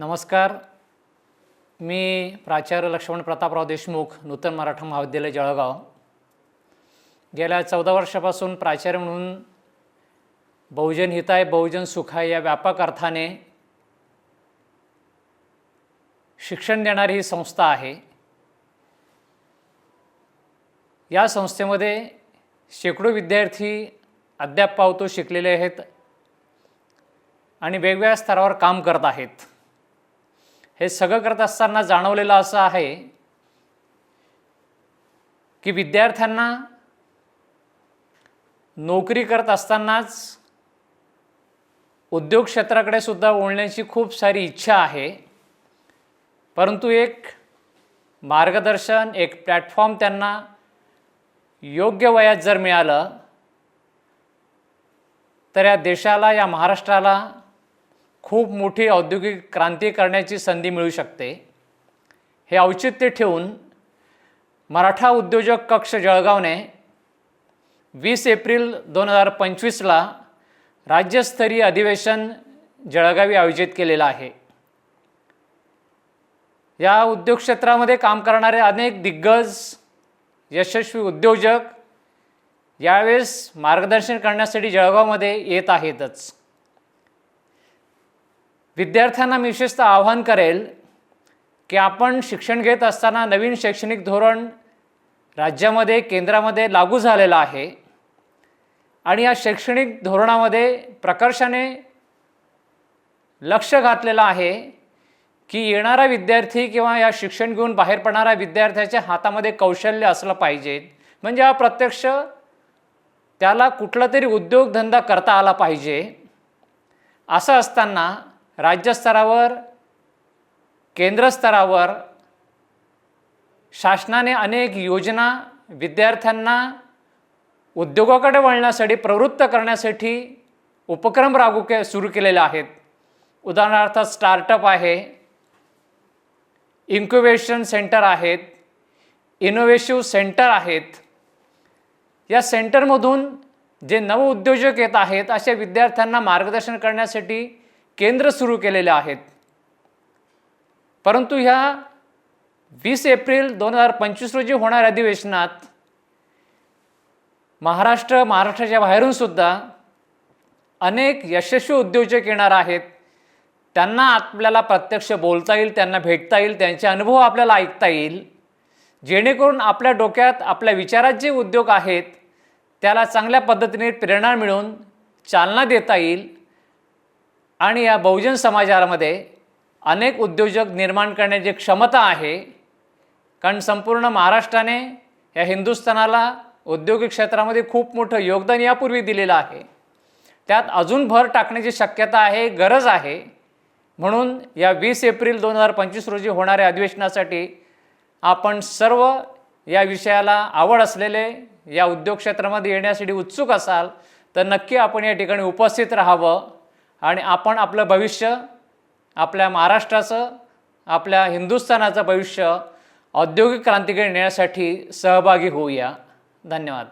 नमस्कार. मी प्राचार्य लक्ष्मण प्रतापराव देशमुख नूतन मराठा महाविद्यालय जळगाव. गेल्या चौदा वर्षापासून प्राचार्य म्हणून बहुजन हिताय बहुजन सुखाय या व्यापक अर्थाने शिक्षण देणारी ही संस्था आहे. या संस्थेमध्ये शेकडो विद्यार्थी अद्याप पावतो शिकलेले आहेत आणि वेगवेगळ्या स्तरावर काम करत आहेत. हे सगळं करत असताना जाणवलेलं असं आहे की विद्यार्थ्यांना नोकरी करत असतानाच उद्योग क्षेत्राकडे सुद्धा ओळण्याची खूप सारी इच्छा आहे. परंतु एक मार्गदर्शन एक प्लॅटफॉर्म त्यांना योग्य वयात जर मिळालं तर या देशाला या महाराष्ट्राला खूप मोठी औद्योगिक क्रांती करण्याची संधी मिळू शकते. हे औचित्य ठेवून मराठा उद्योजक कक्ष जळगावने वीस एप्रिल दोन हजार पंचवीसला राज्यस्तरीय अधिवेशन जळगावी आयोजित केलेलं आहे. या उद्योग क्षेत्रामध्ये काम करणारे अनेक दिग्गज यशस्वी उद्योजक यावेळेस मार्गदर्शन करण्यासाठी जळगावमध्ये येत आहेतच. विद्यार्थ्यांना मी विशेषतः आव्हान करेल की आपण शिक्षण घेत असताना नवीन शैक्षणिक धोरण राज्यामध्ये केंद्रामध्ये लागू झालेलं आहे. आणि या शैक्षणिक धोरणामध्ये प्रकर्षाने लक्ष घातलेलं आहे की येणारा विद्यार्थी किंवा या शिक्षण घेऊन बाहेर पडणाऱ्या विद्यार्थ्याच्या हातामध्ये कौशल्य असलं पाहिजे. म्हणजे हा प्रत्यक्ष त्याला कुठला तरी उद्योगधंदा करता आला पाहिजे. असं असताना राज्यस्तरावर केंद्रस्तरावर शासनाने अनेक योजना विद्यार्थ्यांना उद्योगाकडे वळण्यासाठी प्रवृत्त करण्यासाठी उपक्रम लागू के सुरू केलेले आहेत. उदाहरणार्थ स्टार्टअप आहे इन्क्युबेशन सेंटर आहेत इनोव्हेशिव्ह सेंटर आहेत. या सेंटरमधून जे नवउद्योजक येत आहेत अशा विद्यार्थ्यांना मार्गदर्शन करण्यासाठी केंद्र सुरू केलेले आहेत. परंतु ह्या वीस एप्रिल दोन हजार पंचवीस रोजी होणाऱ्या अधिवेशनात महाराष्ट्र महाराष्ट्राच्या बाहेरूनसुद्धा अनेक यशस्वी उद्योजक येणार आहेत. त्यांना आपल्याला प्रत्यक्ष बोलता येईल त्यांना भेटता येईल त्यांचे अनुभव आपल्याला ऐकता येईल. जेणेकरून आपल्या डोक्यात आपल्या विचारात जे उद्योग आहेत त्याला चांगल्या पद्धतीने प्रेरणा मिळून चालना देता येईल. आणि या बहुजन समाजामध्ये अनेक उद्योजक निर्माण करण्याची क्षमता आहे कारण संपूर्ण महाराष्ट्राने या हिंदुस्थानाला औद्योगिक क्षेत्रामध्ये खूप मोठं योगदान यापूर्वी दिलेलं आहे. त्यात अजून भर टाकण्याची शक्यता आहे गरज आहे. म्हणून या वीस एप्रिल दोन हजार पंचवीस रोजी होणाऱ्या अधिवेशनासाठी आपण सर्व या विषयाला आवड असलेले या उद्योग क्षेत्रामध्ये येण्यासाठी उत्सुक असाल तर नक्की आपण या ठिकाणी उपस्थित राहावं. आणि आपण आपलं भविष्य आपल्या महाराष्ट्राचं आपल्या हिंदुस्थानाचं भविष्य औद्योगिक क्रांतीकडे नेण्यासाठी सहभागी होऊया. धन्यवाद.